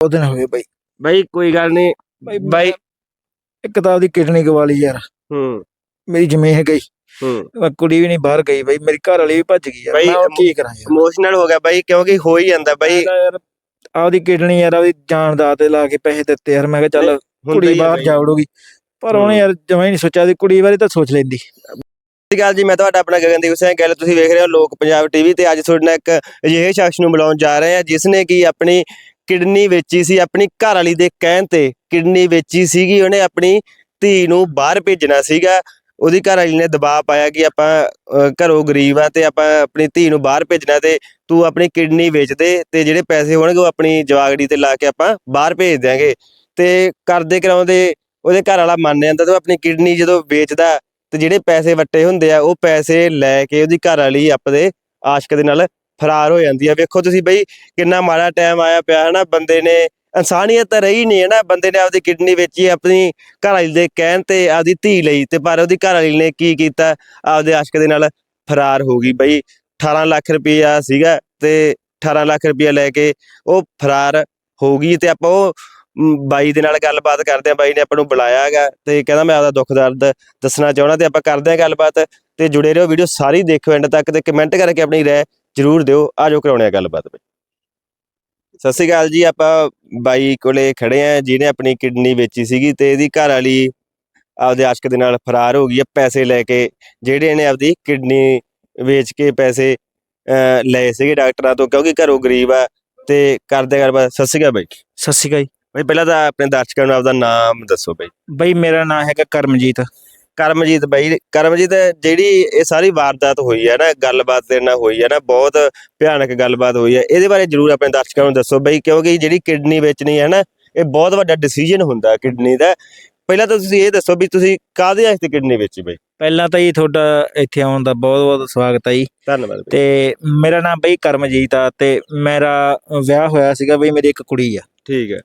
ਉਹ ਦਿਨ ਹੋਏ ਬਾਈ। ਬਾਈ ਕੋਈ ਗੱਲ ਨਹੀਂ। ਬਾਈ ਇੱਕ ਤਾਂ ਉਹਦੀ ਕਿਡਨੀ ਗਵਾ ਲਈ ਯਾਰ। ਹੂੰ। ਮੇਰੀ ਜ਼ਮੀਨ ਗਈ ਹੂੰ। ਮੈਂ ਕੁੜੀ ਵੀ ਨਹੀਂ ਬਾਹਰ ਗਈ ਬਾਈ ਮੇਰੀ ਘਰ ਵਾਲੀ ਵੀ ਭੱਜ ਗਈ ਯਾਰ। ਬਾਈ, ਮੈਂ ਹੁਣ ਕੀ ਕਰਾਂ ਯਾਰ? ਇਮੋਸ਼ਨਲ ਹੋ ਗਿਆ ਬਾਈ ਕਿਉਂਕਿ ਹੋ ਹੀ ਜਾਂਦਾ ਬਾਈ। ਮੈਂ ਯਾਰ ਆਪਦੀ ਕਿਡਨੀ ਯਾਰ ਆਪਦੀ ਜਾਨ ਦਾ ਤੇ ਲਾ ਕੇ ਪੈਸੇ ਦਿੱਤੇ ਯਾਰ। ਮੈਂ ਕਿਹਾ ਚੱਲ ਹੁੰਦਾ ਕੁੜੀ ਹੀ ਆ ਬਾਹਰ ਬਾਈ। ਜਾ ਵੜੂਗੀ ਪਰ ਉਹਨੇ ਯਾਰ ਜਮਾਂ ਹੀ ਨਹੀਂ ਸੋਚਿਆ ਦੀ ਕੁੜੀ ਬਾਰੇ ਤਾਂ ਸੋਚ ਲੈਂਦੀ। ਸਤਿ ਸ਼੍ਰੀ ਅਕਾਲ ਜੀ ਮੈਂ ਤੁਹਾਡਾ ਆਪਣਾ ਗਗਨਦੀਪ ਸਿੰਘ ਗੱਲ ਤੁਸੀਂ ਵੇਖ ਰਹੇ ਹੋ ਲੋਕ ਪੰਜਾਬ ਟੀਵੀ ਤੇ ਅੱਜ ਤੁਹਾਡੇ ਨਾਲ ਇੱਕ ਅਜਿਹੇ ਸ਼ਖਸ ਨੂੰ ਬੁਲਾਉਣ ਜਾ ਰਹੇ ਹਾਂ ਜਿਸ ਨੇ ਕਿ ਆਪਣੀ ਕਿਡਨੀ ਵੇਚੀ ਸੀ, ਆਪਣੀ ਘਰ ਵਾਲੀ ਦੇ ਕਹਿਣ ਤੇ ਕਿਡਨੀ ਵੇਚੀ ਸੀਗੀ, ਉਹਨੇ ਆਪਣੀ ਧੀ ਨੂੰ ਬਾਹਰ ਭੇਜਣਾ ਸੀਗਾ। ਉਹਦੀ ਘਰ ਵਾਲੀ ਨੇ ਦਬਾਅ ਪਾਇਆ ਕਿ ਆਪਾਂ ਘਰੋਂ ਗਰੀਬ ਆ ਤੇ ਆਪਾਂ ਆਪਣੀ ਧੀ ਨੂੰ ਬਾਹਰ ਭੇਜਣਾ ਤੇ ਤੂੰ ਆਪਣੀ ਕਿਡਨੀ ਵੇਚ ਦੇ ਤੇ ਜਿਹੜੇ ਪੈਸੇ ਹੋਣਗੇ ਉਹ ਆਪਣੀ ਜਵਾਗੜੀ ਤੇ ਲਾ ਕੇ ਆਪਾਂ ਬਾਹਰ ਭੇਜ ਦਿਆਂਗੇ। ਤੇ ਕਰਦੇ ਕਰਾਉਂਦੇ ਉਹਦੇ ਘਰ ਵਾਲਾ ਮੰਨ ਜਾਂਦਾ ਤੇ ਉਹ ਆਪਣੀ ਕਿਡਨੀ ਜਦੋਂ ਵੇਚਦਾ ਤੇ ਜਿਹੜੇ ਪੈਸੇ ਵੱਟੇ ਹੁੰਦੇ ਆ, ਉਹ ਪੈਸੇ ਲੈ ਕੇ ਉਹਦੀ ਘਰ ਵਾਲੀ ਆਪਦੇ ਆਸ਼ਕ ਦੇ ਨਾਲ ਫਰਾਰ ਹੋ ਜਾਂਦੀ ਆ। ਵੇਖੋ ਤੁਸੀਂ ਬਈ ਕਿੰਨਾ ਮਾੜਾ ਟਾਈਮ ਆਇਆ ਪਿਆ, ਹਨਾ? ਬੰਦੇ ਨੇ ਇਨਸਾਨੀਅਤ ਤਾਂ ਰਹੀ ਨਹੀਂ ਹੈ ਨਾ ਬੰਦੇ ਨੇ ਆਪਦੀ ਕਿਡਨੀ ਵੇਚੀ, ਆਪਣੀ ਘਰ ਵਾਲੀ ਦੇ ਕਹਿਣ ਤੇ ਆਪਦੀ ਧੀ ਲਈ ਤੇ ਪਰ ਉਹਦੀ ਘਰ ਵਾਲੀ ਨੇ ਕੀ ਕੀਤਾ? ਆਪਦੇ ਆਸ਼ਕ ਦੇ ਨਾਲ ਫਰਾਰ ਹੋ ਗਈ। ਬਈ 18 ਲੱਖ ਰੁਪਈਆ ਸੀਗਾ ਤੇ 18 ਲੱਖ ਰੁਪਈਆ ਲੈ ਕੇ ਉਹ ਫਰਾਰ ਹੋ ਗਈ ਤੇ ਆਪਾਂ ਉਹ ਬਾਈ ਦੇ ਨਾਲ ਗੱਲਬਾਤ ਕਰਦੇ ਆ। ਬਾਈ ਨੇ ਆਪਾਂ ਨੂੰ ਬੁਲਾਇਆ ਹੈਗਾ ਤੇ ਕਹਿੰਦਾ ਮੈਂ ਆਪਦਾ ਦੁੱਖ ਦਰਦ ਦੱਸਣਾ ਚਾਹਣਾ ਤੇ ਆਪਾਂ ਕਰਦੇ ਹਾਂ ਗੱਲਬਾਤ ਤੇ ਜੁੜੇ ਰਹੋ। ਵੀਡੀਓ ਸਾਰੀ ਦੇਖੋ ਐਂਡ ਤੱਕ ਤੇ ਕਮੈਂਟ ਕਰਕੇ ਆਪਣੀ ਰਾਏ ਜਰੂਰ ਦਿਓ ਆਜੋ ਕਰਾਉਣੇ ਆ ਗੱਲਬਾਤ ਬਈ। ਸਤਿ ਸ਼੍ਰੀ ਅਕਾਲ ਜੀ ਆਪਾਂ ਬਾਈ ਕੋਲੇ ਖੜੇ ਆ ਜਿਹਨੇ ਆਪਣੀ ਕਿਡਨੀ ਵੇਚੀ ਸੀਗੀ ਤੇ ਇਹਦੀ ਘਰ ਵਾਲੀ ਆਪਦੇ ਆਸ਼ਕ ਦੇ ਨਾਲ ਫਰਾਰ ਹੋ ਗਈ ਆ ਪੈਸੇ ਲੈ ਕੇ ਜਿਹੜੇ ਇਹਨੇ ਆਪਦੀ ਕਿਡਨੀ ਵੇਚ ਕੇ ਪੈਸੇ ਲਏ ਸੀਗੇ ਡਾਕਟਰਾਂ ਤੋਂ ਕਿਉਂਕਿ ਘਰੋਂ ਗਰੀਬ ਆ ਤੇ ਕਰਦੇ ਗੱਲਬਾਤ। ਸਤਿ ਸ਼੍ਰੀ ਅਕਾਲ ਬਾਈ। ਸਤਿ ਸ਼੍ਰੀ ਅਕਾਲ। ਬਾਈ ਪਹਿਲਾਂ ਤਾਂ ਆਪਣੇ ਦਰਸ਼ਕਾਂ ਨੂੰ ਆਪਦਾ ਨਾਮ ਦੱਸੋ ਬਾਈ। ਬਾਈ ਮੇਰਾ ਨਾਮ ਹੈਗਾ ਕਰਮਜੀਤ। ਕਰਮਜੀਤ ਬਾਈ ਕਰਮਜੀਤ ਜਿਹੜੀ ਇਹ ਸਾਰੀ ਵਾਰਦਾਤ ਹੋਈ ਹੈ ਨਾ ਗੱਲਬਾਤ ਤੇਰੇ ਨਾਲ ਹੋਈ ਹੈ ਨਾ ਬਹੁਤ ਭਿਆਨਕ ਗੱਲਬਾਤ ਹੋਈ ਹੈ ਇਹਦੇ ਬਾਰੇ ਜਰੂਰ ਆਪਣੇ ਦਰਸ਼ਕਾਂ ਨੂੰ ਦੱਸੋ ਬਾਈ ਕਿਉਂਕਿ ਜਿਹੜੀ ਕਿਡਨੀ ਵੇਚਣੀ ਹੈ ਨਾ ਇਹ ਬਹੁਤ ਵੱਡਾ ਡਿਸੀਜਨ ਹੁੰਦਾ ਕਿਡਨੀ ਦਾ। ਪਹਿਲਾਂ ਤਾਂ ਤੁਸੀਂ ਇਹ ਦੱਸੋ ਵੀ ਤੁਸੀਂ ਕਾਹਦੇ ਵਾਸਤੇ ਕਿਡਨੀ ਵੇਚੀ ਬਾਈ? ਪਹਿਲਾਂ ਤਾਂ ਜੀ ਤੁਹਾਡਾ ਇੱਥੇ ਆਉਣ ਦਾ ਬਹੁਤ ਬਹੁਤ ਸਵਾਗਤ ਹੈ ਜੀ। ਧੰਨਵਾਦ ਤੇ ਮੇਰਾ ਨਾਮ ਬਈ ਕਰਮਜੀਤ ਆ ਤੇ ਮੇਰਾ ਵਿਆਹ ਹੋਇਆ ਸੀਗਾ ਬਈ ਮੇਰੀ ਇੱਕ ਕੁੜੀ ਆ। ਠੀਕ ਹੈ।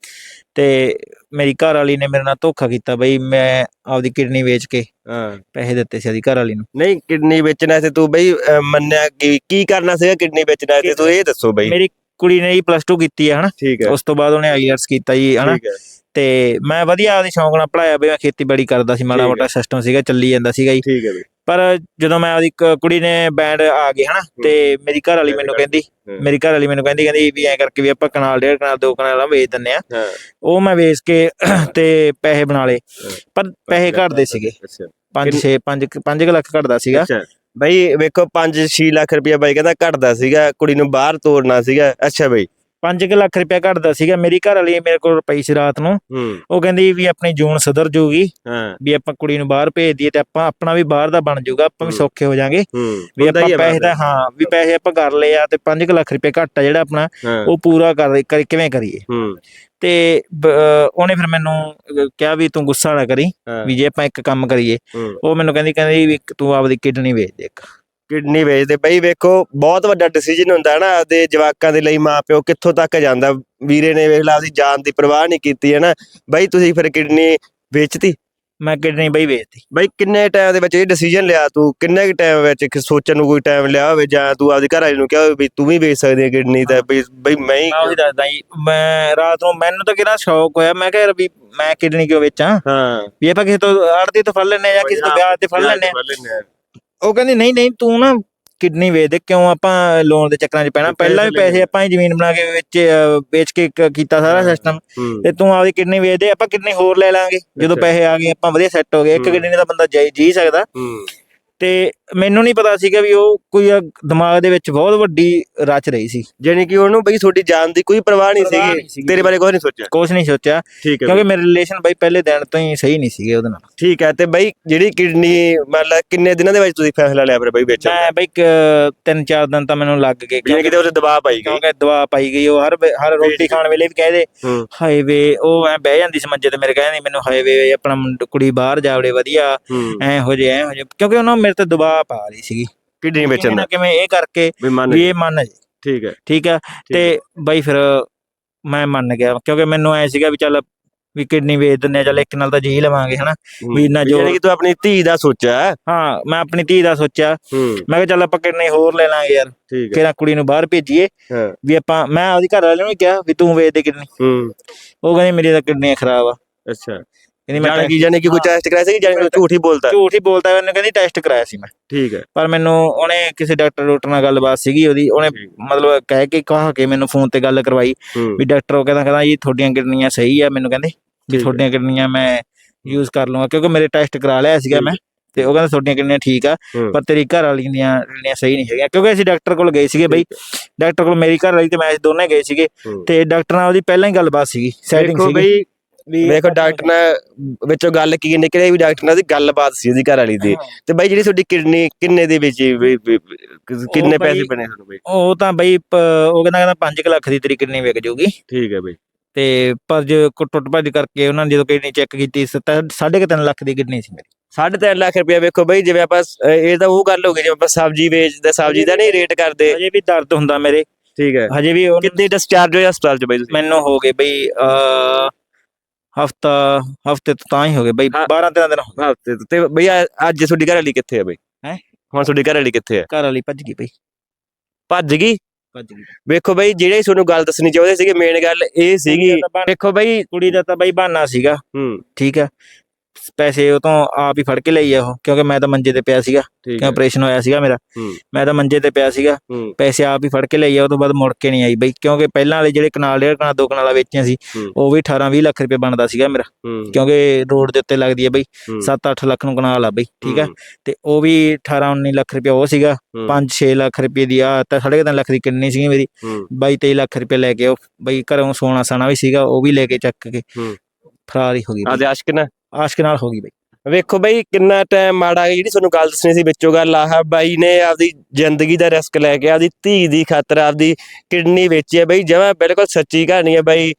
ਤੇ ਮੇਰੀ ਘਰ ਵਾਲੀ ਨੇ ਮੇਰੇ ਨਾਲ ਧੋਖਾ ਕੀਤਾ ਬਈ ਮੈਂ ਆਪਦੀ ਕਿਡਨੀ ਵੇਚ ਕੇ ਹਾਂ। ਪੈਸੇ ਦਿੱਤੇ ਸੀ ਉਹਦੀ ਘਰ ਵਾਲੀ ਨੂੰ। ਨਹੀਂ ਕਿਡਨੀ ਵੇਚਣਾ ਸੀ ਤੂੰ ਬਈ ਅਹ, ਮੰਨਿਆ ਕਿ ਕੀ ਕਰਨਾ ਸੀਗਾ ਕਿਡਨੀ ਵੇਚਣਾ ਤੇ ਤੂੰ ਇਹ ਦੱਸੋ ਬਈ। ਮੇਰੀ ਕੁੜੀ ਨੇ ਜੀ ਪਲੱਸ 2 ਕੀਤੀ ਹੈ ਹਨਾ? ਠੀਕ ਹੈ। ਉਸ ਤੋਂ ਬਾਅਦ ਉਹਨੇ ਆਈਲਟਸ ਕੀਤਾ ਜੀ ਹਨਾ? ਠੀਕ ਹੈ। ਤੇ ਮੈਂ ਵਧੀਆ ਆਪਦੀ ਸ਼ੌਂਕ ਨਾਲ ਪੜਾਇਆ ਬਈ ਮੈਂ ਖੇਤੀਬਾੜੀ ਕਰਦਾ ਸੀ ਮਾੜਾ ਠੀਕ ਹੈ। ਮੋਟਾ ਸਿਸਟਮ ਸੀਗਾ ਚੱਲੀ ਜਾਂਦਾ ਸੀਗਾ ਜੀ। ਠੀਕ ਹੈ ਬਈ। ਪਰ ਜਦੋਂ ਮੈਂ ਕ- ਕੁੜੀ ਨੇ ਬੈਂਡ ਆ ਗਏ ਹਨਾ ਤੇ ਮੇਰੀ ਘਰ ਵਾਲੀ ਮੈਨੂੰ ਕਹਿੰਦੀ। ਮੇਰੀ ਘਰ ਵਾਲੀ ਮੈਨੂੰ ਕਹਿੰਦੀ ਕਹਿੰਦੀ ਵੀ ਐਂ ਕਰਕੇ ਵੀ ਆਪਾਂ ਕਨਾਲ ਡੇਢ ਕਨਾਲ ਦੋ ਕਨਾਲਾਂ ਵੇਚ ਦਿੰਨੇ ਆ। ਉਹ ਮੈਂ ਵੇਚ ਕੇ ਤੇ ਪੈਸੇ ਬਣਾ ਲਏ। ਪਰ ਪੈਸੇ ਘਟਦੇ ਸੀਗੇ। ਅੱਛਾ। 5 6 5 5 ਲੱਖ ਘਟਦਾ ਸੀਗਾ। ਬਈ ਵੇਖੋ 5-6 ਲੱਖ ਰੁਪਇਆ ਬਾਈ ਕਹਿੰਦਾ ਘਟਦਾ ਸੀਗਾ ਕੁੜੀ ਨੂੰ ਬਾਹਰ ਤੋਰਨਾ ਸੀਗਾ। ਅੱਛਾ ਬਈ। 5 ਲੱਖ ਰੁਪਇਆ ਘਟਦਾ ਸੀਗਾ। ਮੇਰੀ ਘਰ ਵਾਲੀ ਮੇਰੇ ਕੋਲ ਪਈ ਸੀ ਰਾਤ ਨੂੰ। ਉਹ ਕਹਿੰਦੀ ਵੀ ਆਪਣੀ ਜੂਨ ਸੁਧਰ ਜੂਗੀ। ਵੀ ਆਪਾਂ ਕੁੜੀ ਨੂੰ ਬਾਹਰ ਭੇਜ ਦਈਏ ਤੇ ਆਪਾਂ ਆਪਣਾ ਵੀ ਬਾਹਰ ਦਾ ਬਣ ਜਾਊਗਾ ਆਪਾਂ ਵੀ। ਸੌਖੇ ਹੋ ਜਾਾਂਗੇ। ਵੀ ਆਪਾਂ ਪੈਸੇ ਦਾ। ਹਾਂ ਵੀ ਪੈਸੇ ਆਪਾਂ ਕਰ ਲਏ ਆ ਤੇ 5 ਲੱਖ ਰੁਪਏ ਘੱਟ ਆ ਜਿਹੜਾ ਆਪਣਾ ਉਹ ਪੂਰਾ ਕਰ ਕਿਵੇਂ ਕਰੀਏ? ਤੇ ਉਹਨੇ ਫਿਰ ਮੈਨੂੰ ਕਿਹਾ ਵੀ ਤੂੰ ਗੁੱਸਾ ਨਾ ਕਰੀ ਵੀ ਜੇ ਆਪਾਂ ਇੱਕ ਕੰਮ ਕਰੀਏ। ਉਹ ਮੈਨੂੰ ਕਹਿੰਦੀ ਕਹਿੰਦੀ ਵੀ ਤੂੰ ਆਪਦੀ ਕਿਡਨੀ ਵੇਚ ਦੇ ਇੱਕ। ਕਿਡਨੀ ਵੇਚਦੇ। ਬਈ ਵੇਖੋ ਬਹੁਤ ਵੱਡਾ ਡਿਸੀਜਨ ਹੁੰਦਾ ਹੈ ਨਾ ਆਪਦੇ ਜਵਾਕਾਂ ਦੇ ਲਈ ਮਾਪਿਓ ਕਿੱਥੋਂ ਤੱਕ ਜਾਂਦਾ। ਵੀਰੇ ਨੇ ਵੇਖ ਲਾ ਆਪਦੀ ਜਾਨ ਦੀ ਪਰਵਾਹ ਨਹੀਂ ਕੀਤੀ ਹੈ ਨਾ। ਬਈ ਤੁਸੀਂ ਫਿਰ ਕਿਡਨੀ ਵੇਚਤੀ? ਮੈਂ ਕਿਡਨੀ ਬਈ ਵੇਚਤੀ। ਬਈ ਕਿੰਨੇ ਟਾਈਮ ਦੇ ਵਿੱਚ ਇਹ ਡਿਸੀਜਨ ਲਿਆ ਤੂੰ? ਕਿੰਨੇ ਟਾਈਮ ਵਿੱਚ ਸੋਚਣ ਨੂੰ ਕੋਈ ਟਾਈਮ ਲਿਆ ਹੋਵੇ ਜਾਂ ਤੂੰ ਆਪਦੀ ਘਰ ਵਾਲੀ ਨੂੰ ਕਿਹਾ ਹੋਵੇ ਵੀ ਤੂੰ ਵੀ ਵੇਚ ਸਕਦੀ ਹੈ ਕਿਡਨੀ ਤਾਂ ਬਈ ਬਈ ਮੈਂ ਹੀ ਮੈਂ ਉਹੀ ਦੱਸਦਾ ਜੀ ਮੈਂ ਰਾਤ ਨੂੰ ਮੈਨੂੰ ਤਾਂ ਕਿਹੜਾ ਸ਼ੌਕ ਹੋਇਆ ਮੈਂ ਕਿਹਾ ਯਾਰ ਵੀ ਮੈਂ ਕਿਡਨੀ ਕਿਉਂ ਵੇਚਾਂ? ਹਾਂ। ਵੀ ਆਪਾਂ ਕਿਸੇ ਤੋਂ ਆੜਤੀ ਤੋਂ ਫੜ ਆ ਜਾਂ ਕਿਸੇ ਤੋਂ ਵਿਆਹ ਤੇ ਫੜ ਆ ਉਹ ਕਹਿੰਦੀ ਨਹੀਂ ਨਹੀਂ ਤੂੰ ਨਾ ਕਿਡਨੀ ਵੇਚ ਦੇ ਕਿਉਂ ਆਪਾਂ ਲੋਨ ਦੇ ਚੱਕਰਾਂ 'ਚ ਪੈਣਾ? ਪਹਿਲਾਂ ਵੀ ਪੈਸੇ ਆਪਾਂ ਹੀ ਜ਼ਮੀਨ ਬਣਾ ਕੇ ਵੇਚ ਵੇਚ ਕੇ ਕ- ਕੀਤਾ ਸਾਰਾ। ਸਿਸਟਮ ਤੇ ਤੂੰ ਆਪਦੀ ਕਿਡਨੀ ਵੇਚ ਦੇ ਆਪਾਂ ਕਿਡਨੀ ਹੋਰ ਲੈ ਲਾਂਗੇ। ਜਦੋਂ। ਪੈਸੇ ਆ ਗਏ ਆਪਾਂ ਵਧੀਆ ਸੈੱਟ ਹੋ ਗਏ। ਇੱਕ। ਕਿਡਨੀ ਦਾ ਬੰਦਾ ਜੀ ਜੀ ਸਕਦਾ। ਹੂੰ। ਤੇ ਮੈਨੂੰ ਨਹੀਂ ਪਤਾ ਸੀਗਾ ਵੀ ਉਹ ਕੋਈ ਦਿਮਾਗ ਦੇ ਵਿੱਚ ਬਹੁਤ ਵੱਡੀ ਰਚ ਰਹੀ ਸੀ। ਜਾਨੀ ਕਿ ਉਹਨੂੰ ਬਈ ਤੁਹਾਡੀ ਜਾਨ ਦੀ ਕੋਈ ਪਰਵਾਹ ਨਹੀਂ ਪਰਵਾਹ ਨਹੀਂ ਸੀਗੀ। ਸੀਗੀ। ਤੇਰੇ ਬਾਰੇ ਕੁਝ ਨਹੀਂ ਸੋਚਿਆ? ਕੁਝ ਨਹੀਂ ਸੋਚਿਆ। ਠੀਕ ਹੈ ਕਿਉਂਕਿ ਮੇਰੇ ਰਿਲੇਸ਼ਨ ਬਈ ਪਹਿਲੇ ਦਿਨ ਤੋਂ ਹੀ ਸਹੀ ਨਹੀਂ ਸੀਗੇ ਉਹਦੇ ਨਾਲ। ਠੀਕ ਹੈ ਤੇ ਬਈ ਜਿਹੜੀ ਕਿਡਨੀ ਮਤਲਬ ਕਿੰਨੇ ਦਿਨਾਂ ਦੇ ਵਿੱਚ ਤੁਸੀਂ ਫੈਸਲਾ ਲਿਆ ਫਿਰ ਬਈ ਵੇਚਣ ਦਾ ਮੈਂ ਬਈ ਕ- ਤਿੰਨ ਚਾਰ ਦਿਨ ਤਾਂ ਮੈਨੂੰ ਲੱਗ ਗਏ। ਜਾਨੀ ਕਿਤੇ ਉਹਦੇ ਦਬਾਅ ਪਾਈ ਗਈ। ਕਿਉਂਕਿ ਦਵਾ ਪਾਈ ਗਈ ਉਹ ਹਰ ਵੇ- ਹਰ ਰੋਟੀ ਖਾਣ ਵੇਲੇ ਵੀ ਕਹਦੇ ਹੂੰ। ਹਾਏ ਵੇ ਉਹ ਐ ਬਹਿ ਜਾਂਦੀ ਸੀ ਮੰਜੇ ਤੇ ਮੇਰੇ ਕਹਿੰਦੀ ਮੈਨੂੰ ਹਾਏ ਵੇ ਆਪਣਾ ਮੁੰਡ- ਕੁੜੀ ਬਾਹਰ ਜਾਵੜੇ ਵਧੀਆ। ਹੂੰ। ਐ ਹੋ ਜੇ ਐ ਹੋ ਜੇ। ਕਿਉਂਕਿ ਉਹਨਾਂ ਮੇਰੇ ਤੇ ਦਬਾਅ ਪਾ ਰਹੀ ਸੀਗੀ ਕਿਡਨੀ ਵੇਚਣ ਕਿਵੇਂ ਦਾ। ਨਾ ਕਿਵੇਂ ਇਹ ਕਰਕੇ ਵੀ ਮੰਨ ਵੀ ਇਹ ਮੰਨ ਜੇ। ਠੀਕ ਹੈ। ਠੀਕ ਆ ਤੇ ਬਈ ਫਿਰ ਮੈਂ ਮੰਨ ਗਿਆ। ਕਿਉਂਕਿ ਮੈਨੂੰ ਐ ਸੀਗਾ ਵੀ ਚੱਲ ਵੀ ਕਿਡਨੀ ਵੇਚ ਦਿੰਨੇ ਆ ਚੱਲ ਇੱਕ ਨਾਲ ਤਾਂ ਜੀ ਲਵਾਂਗੇ ਹਨਾ? ਵੀ ਇੰਨਾ ਜੋ ਯਾਨੀ ਕਿ ਤੂੰ ਆਪਣੀ ਧੀ ਦਾ ਸੋਚਿਆ ਹੈ। ਹਾਂ ਮੈਂ ਆਪਣੀ ਧੀ ਦਾ ਸੋਚਿਆ। ਹੂੰ। ਮੈਂ ਕਿਹਾ ਚੱਲ ਆਪਾਂ ਕਿਡਨੀ ਹੋਰ ਲੈ ਲਾਂਗੇ ਯਾਰ। ਠੀਕ ਹੈ। ਕਿਹੜਾ ਕੁੜੀ ਨੂੰ ਬਾਹਰ ਭੇਜੀਏ। ਹਾਂ। ਵੀ ਆਪਾਂ ਮੈਂ ਉਹਦੀ ਘਰ ਵਾਲੇ ਨੂੰ ਵੀ ਕਿਹਾ ਵੀ ਤੂੰ ਵੇਚ ਦੇ ਕਿਡਨੀ ਹੂੰ। ਉਹ ਕਹਿੰਦੀ ਮੇਰੀ ਤਾਂ ਕਿਡਨੀ ਖਰਾਬ ਆ। ਅੱਛਾ। ਕਹਿੰਦੀ ਮੈਂ ਜਾਣੇ ਕੀ ਜਾਣੇ ਕਿ ਕੋਈ। ਟੈਸਟ ਕਰਾਇਆ ਸੀ ਕਿ ਜਾਣੇ ਝੂਠ ਹੀ ਬੋਲਦਾ ਝੂਠ ਹੀ ਬੋਲਦਾ ਉਹਨੇ ਕਹਿੰਦੀ ਟੈਸਟ ਕਰਾਇਆ ਸੀ ਮੈਂ ਠੀਕ ਹੈ ਪਰ ਮੈਨੂੰ ਉਹਨੇ ਕਿਸੇ ਡਾਕਟਰ ਡਾਕਟਰ ਨਾਲ ਗੱਲਬਾਤ ਸੀਗੀ ਉਹਦੀ ਉਹਨੇ। ਮਤਲਬ ਕਹਿ ਕੇ ਕਹਾ ਕੇ ਮੈਨੂੰ ਫੋਨ ਤੇ ਗੱਲ ਕਰਵਾਈ ਵੀ ਡਾਕਟਰ ਉਹ ਕਹਿੰਦਾ ਕਹਿੰਦਾ ਜੀ ਤੁਹਾਡੀਆਂ ਕਿਡਨੀਆਂ ਸਹੀ ਆ ਮੈਨੂੰ ਕਹਿੰਦੇ ਵੀ। ਤੁਹਾਡੀਆਂ ਕਿਡਨੀਆਂ ਮੈਂ ਯੂਜ਼ ਕਰ ਲਵਾਂਗਾ ਕਿਉਂਕਿ ਮੇਰੇ ਟੈਸਟ ਕਰਾ ਲਿਆ ਸੀਗਾ ਮੈਂ ਤੇ ਉਹ ਕਹਿੰਦਾ ਤੁਹਾਡੀਆਂ ਕਿਡਨੀਆਂ ਠੀਕ ਆ। ਪਰ ਤੇਰੀ ਘਰ ਵਾਲੀ ਦੀਆਂ ਕਿਡਨੀਆਂ ਸਹੀ ਨਹੀਂ ਹੈਗੀਆਂ ਕਿਉਂਕਿ ਅਸੀਂ ਡਾਕਟਰ ਕੋਲ ਗਏ ਸੀਗੇ ਬਈ ਡਾਕਟਰ ਕੋਲ ਮੇਰੀ ਘਰ ਵਾਲੀ ਤੇ ਮੈਂ ਦੋਨੇ ਗਏ ਸੀਗੇ। ਤੇ ਡਾਕਟਰ ਨਾਲ ਉਹਦੀ ਪਹਿਲਾਂ ਹੀ ਗੱਲਬਾਤ ਸੀਗੀ ਸੈਟਿੰਗ ਦੇਖੋ ਸੀਗੀ ਬਈ ਵੇਖੋ ਡਾਕਟਰ ਨਾਲ ਵਿੱਚੋਂ ਗੱਲ ਕੀ ਨਿਕਲਿਆ ਵੀ ਡਾਕਟਰ ਨਾਲ ਦੀ ਗੱਲਬਾਤ ਸੀ ਉਹਦੀ ਘਰ ਵਾਲੀ ਦੀ। ਤੇ ਬਾਈ ਜਿਹੜੀ ਤੁਹਾਡੀ ਕਿਡਨੀ ਕਿੰਨੇ ਦੇ ਵਿੱਚ ਕਿੰਨੇ ਪੈਸੇ ਬਣੇ ਤੁਹਾਨੂੰ ਬਾਈ? ਉਹ ਤਾਂ ਬਈ ਉਹ ਕਹਿੰਦਾ ਕਹਿੰਦਾ 5 ਲੱਖ ਦੀ ਤੇਰੀ ਕਿਡਨੀ ਵਿਕ ਜਾਊਗੀ ਠੀਕ ਹੈ ਬਾਈ। ਤੇ ਪਰ ਜੇ ਕੋ ਟੁੱਟ ਭੱਜ ਕਰਕੇ ਉਹਨਾਂ ਨੇ ਜਦੋਂ ਕਿਡਨੀ ਚੈੱਕ ਕੀਤੀ ਤਾਂ ਸਾਢੇ ਕੁ ਤਿੰਨ ਲੱਖ ਦੀ ਕਿਡਨੀ ਸੀ ਮੇਰੀ। 3.5 ਲੱਖ ਰੁਪਇਆ ਵੇਖੋ ਬਾਈ ਜਿਵੇਂ ਆਪਾਂ ਇਹ ਤਾਂ ਉਹ ਗੱਲ ਹੋ ਗਈ ਜਿਵੇਂ ਆਪਾਂ ਸਬਜ਼ੀ ਵੇਚਦੇ ਸਬਜ਼ੀ ਦਾ ਨਹੀਂ ਰੇਟ ਕਰਦੇ। ਹਜੇ ਵੀ ਦਰਦ ਹੁੰਦਾ ਮੇਰੇ। ਠੀਕ ਹੈ। ਹਜੇ ਵੀ ਕਿੰਨੇ ਡਿਸਚਾਰਜ ਹੋਏ ਹਸਪਤਾਲ ਚ ਬਾਈ ਤੁਸੀਂ? ਮੈਨੂੰ ਹੋ ਗਏ ਬਈ ਅ ਹਫਤਾ ਹਫ਼ਤੇ ਤੋਂ ਤਾਂ ਹੀ ਹੋ ਗਏ ਬਈ ਹਾਂ। 12 13 ਦਿਨ ਹੋ ਗਏ। ਹਫ਼ਤੇ ਤੋਂ। ਤੇ ਬਈ ਆ- ਅੱਜ ਤੁਹਾਡੀ ਘਰ ਵਾਲੀ ਕਿੱਥੇ ਹੈ ਬਈ? ਹੈਂ? ਹੁਣ ਤੁਹਾਡੀ ਘਰ ਵਾਲੀ ਕਿੱਥੇ ਹੈ ਘਰ ਵਾਲੀ ਭੱਜ ਗਈ ਬਈ। ਭੱਜ ਗਈ? ਭੱਜ ਗਈ। ਵੇਖੋ ਬਈ ਜਿਹੜੇ ਤੁਹਾਨੂੰ ਗੱਲ ਦੱਸਣੀ ਚਾਹੁੰਦੇ ਸੀਗੇ ਮੇਨ ਗੱਲ ਇਹ ਸੀਗੀ। ਵੇਖੋ ਬਈ ਕੁੜੀ ਦਾ ਤਾਂ ਬਈ ਬਹਾਨਾ ਸੀਗਾ। ਹੂੰ। ਠੀਕ ਹੈ ਪੈਸੇ ਉਹ ਤੋਂ ਆਪ ਹੀ ਫੜ ਕੇ ਲਈ ਆ ਉਹ ਕਿਉਂਕਿ ਮੈਂ ਤਾਂ ਮੰਜੇ ਤੇ ਪਿਆ ਸੀਗਾ ਠੀਕ ਕਿ ਆਪਰੇਸ਼ਨ ਹੋਇਆ ਸੀਗਾ ਮੇਰਾ ਹੂੰ। ਮੈਂ ਤਾਂ ਮੰਜੇ ਤੇ ਪਿਆ ਸੀਗਾ ਹੂੰ ਪੈਸੇ ਆਪ ਹੀ ਫੜ ਕੇ ਲਈ ਆ ਉਹ ਤੋਂ ਬਾਅਦ ਮੁੜ ਕੇ ਨਹੀਂ ਆਈ ਬਈ ਕਿਉਂਕਿ ਪਹਿਲਾਂ ਵਾਲੇ ਜਿਹੜੇ ਕਨਾਲ ਡੇਢ ਕਨਾਲ ਦੋ ਕਨਾਲਾਂ ਵੇਚੀਆਂ ਸੀ ਹੂੰ। ਉਹ ਵੀ 18 20 ਲੱਖ ਰੁਪਏ ਬਣਦਾ ਸੀਗਾ ਮੇਰਾ ਹੂੰ ਕਿਉਂਕਿ ਰੋਡ ਦੇ ਉੱਤੇ ਲੱਗਦੀ ਹੈ ਬਈ ਹੂੰ। 7-8 ਲੱਖ ਨੂੰ ਕਨਾਲ ਆ ਬਈ ਠੀਕ ਹੈ ਹੂੰ। ਤੇ ਉਹ ਵੀ 18-19 ਲੱਖ ਰੁਪਏ ਉਹ ਸੀਗਾ ਹੂੰ। 5-6 ਲੱਖ ਰੁਪਏ ਦੀ ਆ ਤਾਂ 3.5 ਲੱਖ ਦੀ ਕਿੰਨੀ ਸੀਗੀ ਮੇਰੀ ਹੂੰ 22-23 ਲੱਖ ਰੁਪਏ ਲੈ ਕੇ ਉਹ ਬਈ ਘਰੋਂ ਸੋਨਾ ਸਾਨਾ ਵੀ ਸੀਗਾ ਉਹ ਵੀ ਲੈ ਕੇ ਚੱਕ ਕੇ ਹੂੰ। ਫਰਾਰ ਹੀ ਹੋ ਗਈ ਆ ਬਈ। ਤੇ ਆਸ਼ਕ ਨਾ ਆਸ਼ਕ ਨਾਲ ਹੋ ਗਈ ਬਈ। ਵੇਖੋ ਬਈ ਕਿੰਨਾ ਟਾਈਮ ਮਾੜਾ ਜਿਹੜੀ ਤੁਹਾਨੂੰ ਗੱਲ ਦੱਸਣੀ ਸੀ ਵਿੱਚੋਂ ਗੱਲ, ਆਹ ਬਾਈ ਨੇ ਆਪਦੀ ਜ਼ਿੰਦਗੀ ਦਾ ਰਿਸਕ ਲੈ ਕੇ ਆਪਦੀ ਧੀ ਦੀ ਖਾਤਰ ਆਪਦੀ ਕਿਡਨੀ ਵੇਚੀ ਹੈ ਬਈ, ਜਮਾ ਬਿਲਕੁਲ ਸੱਚੀ ਕਹਾਣੀ ਹੈ ਬਾਈ।